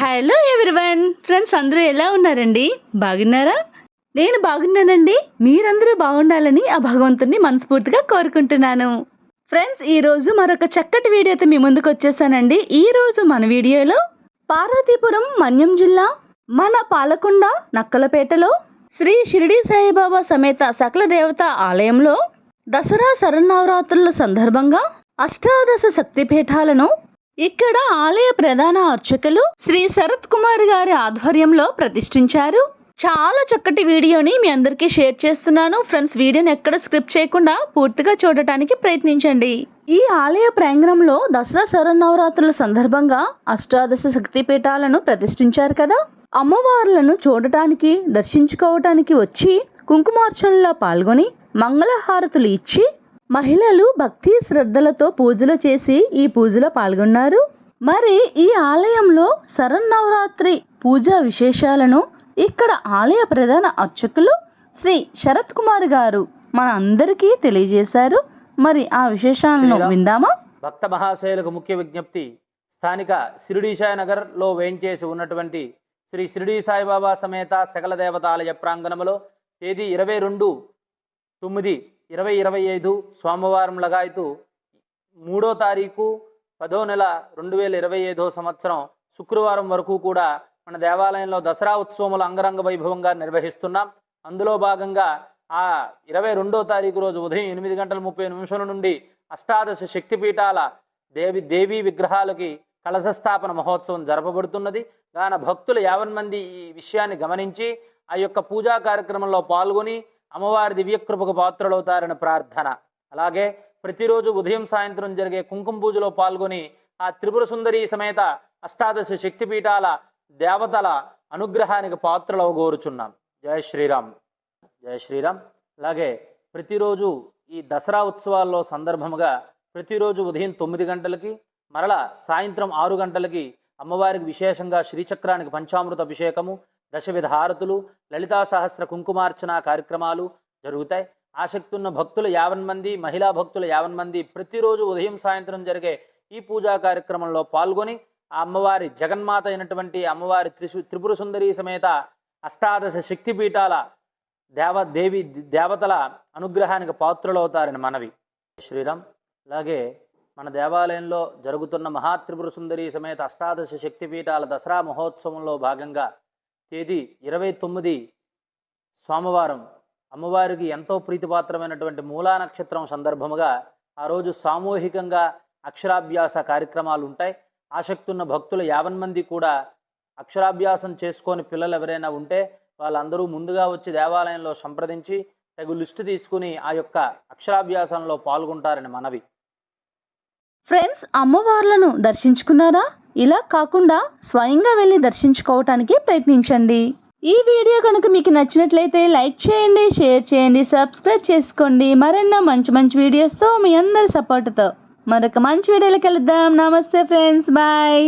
Hello everyone friends అందరూ ఎలా ఉన్నారండి? బాగున్నారా? నేను బాగున్నానండి. మీరందరూ బాగుండాలని ఆ భగవంతుని మనస్ఫూర్తిగా కోరుకుంటున్నాను. ఫ్రెండ్స్ ఈరోజు మరొక చక్కటి వీడియోతో మీ ముందుకు వచ్చేసానండి. ఈరోజు మన వీడియోలో పార్వతీపురం మన్యం జిల్లా మన పాలకొండ నక్కలపేటలో శ్రీ షిరిడి సాయిబాబా సమేత సకల దేవత ఆలయంలో దసరా శరన్నవరాత్రుల సందర్భంగా అష్టాదశ శక్తిపీఠాలను ఇక్కడ ఆలయ ప్రధాన అర్చకులు శ్రీ శరత్ కుమార్ గారి ఆధ్వర్యంలో ప్రతిష్ఠించారు. చాలా చక్కటి వీడియోని మీ అందరికీ షేర్ చేస్తున్నాను. ఫ్రెండ్స్ వీడియోని ఎక్కడ స్క్రిప్ట్ చేయకుండా పూర్తిగా చూడటానికి ప్రయత్నించండి. ఈ ఆలయ ప్రాంగణంలో దసరా శరన్నవరాత్రుల సందర్భంగా అష్టాదశ శక్తిపీఠాలను ప్రతిష్ఠించారు కదా. అమ్మవార్లను చూడటానికి దర్శించుకోవటానికి వచ్చి కుంకుమార్చనలో పాల్గొని మంగళహారతులు ఇచ్చి మహిళలు భక్తి శ్రద్ధలతో పూజలు చేసి ఈ పూజలో పాల్గొన్నారు మరి ఈ ఆలయంలో శరన్నవరాత్రి పూజా విశేషాలను ఇక్కడ ఆలయ ప్రధాన అర్చకులు శ్రీ శరత్ కుమార్ గారు మన అందరికీ తెలియజేశారు మరి ఆ విశేషాలను. విందామా భక్త మహాశయులకు ముఖ్య విజ్ఞప్తి స్థానిక షిరిడీశాయ నగర్లో వేంచేసి ఉన్నటువంటి శ్రీ షిరిడీ సాయిబాబా సమేత సకల దేవత ఆలయ ప్రాంగణంలో తేదీ ఇరవై రెండు తొమ్మిది ఇరవై ఇరవై ఐదు సోమవారం లగాయతు మూడో తారీఖు పదో నెల రెండు వేల ఇరవై ఐదో సంవత్సరం శుక్రవారం వరకు కూడా మన దేవాలయంలో దసరా ఉత్సవములు అంగరంగ వైభవంగా నిర్వహిస్తున్నాం. అందులో భాగంగా ఆ ఇరవై రెండో తారీఖు రోజు ఉదయం ఎనిమిది గంటల ముప్పై నిమిషాల నుండి అష్టాదశ శక్తిపీఠాల దేవి దేవీ విగ్రహాలకి కలశస్థాపన మహోత్సవం జరపబడుతున్నది. గాన భక్తులు యావన్ మంది ఈ విషయాన్ని గమనించి ఆ యొక్క పూజా కార్యక్రమంలో పాల్గొని అమ్మవారి దివ్యకృపకు పాత్రలవుతారని ప్రార్థన. అలాగే ప్రతిరోజు ఉదయం సాయంత్రం జరిగే కుంకుమ పూజలో పాల్గొని ఆ త్రిపుర సుందరి సమేత అష్టాదశ శక్తిపీఠాల దేవతల అనుగ్రహానికి పాత్రలు కోరుచున్నాం జయ శ్రీరామ్. జయ శ్రీరామ్. అలాగే ప్రతిరోజు ఈ దసరా ఉత్సవాల్లో సందర్భముగా ప్రతిరోజు ఉదయం తొమ్మిది గంటలకి మరల సాయంత్రం ఆరు గంటలకి అమ్మవారికి విశేషంగా శ్రీచక్రానికి పంచామృత అభిషేకము దశవిధ హారతులు లలితా సహస్ర కుంకుమార్చన కార్యక్రమాలు జరుగుతాయి. ఆసక్తి ఉన్న భక్తులు యావన్ మంది మహిళా భక్తులు యావన్ మంది ప్రతిరోజు ఉదయం సాయంత్రం జరిగే ఈ పూజా కార్యక్రమంలో పాల్గొని ఆ అమ్మవారి జగన్మాత అయినటువంటి అమ్మవారి త్రిశు త్రిపుర సుందరి సమేత అష్టాదశ శక్తిపీఠాల దేవ దేవి దేవతల అనుగ్రహానికి పాత్రలవుతారని మనవి. శ్రీరామ్ అలాగే మన దేవాలయంలో జరుగుతున్న మహాత్రిపుర సుందరి సమేత అష్టాదశ శక్తిపీఠాల దసరా మహోత్సవంలో భాగంగా తేదీ ఇరవై తొమ్మిది సోమవారం. అమ్మవారికి ఎంతో ప్రీతిపాత్రమైనటువంటి మూలా నక్షత్రం సందర్భముగా ఆ రోజు సామూహికంగా అక్షరాభ్యాస కార్యక్రమాలు ఉంటాయి. ఆసక్తున్న భక్తుల భక్తులు యావన్ మంది కూడా అక్షరాభ్యాసం చేసుకొని పిల్లలు ఎవరైనా ఉంటే వాళ్ళందరూ ముందుగా వచ్చి దేవాలయంలో సంప్రదించి తగు లిస్టు తీసుకుని ఆ యొక్క అక్షరాభ్యాసంలో పాల్గొంటారని మనవి. ఫ్రెండ్స్ అమ్మవార్లను దర్శించుకున్నారా? ఇలా కాకుండా స్వయంగా వెళ్ళి దర్శించుకోవటానికి ప్రయత్నించండి. ఈ వీడియో కనుక మీకు నచ్చినట్లయితే లైక్ చేయండి షేర్ చేయండి సబ్స్క్రైబ్ చేసుకోండి. మరెన్నో మంచి మంచి వీడియోస్తో మీ అందరి సపోర్ట్తో మరొక మంచి వీడియోలో కలుద్దాం. నమస్తే ఫ్రెండ్స్. బాయ్.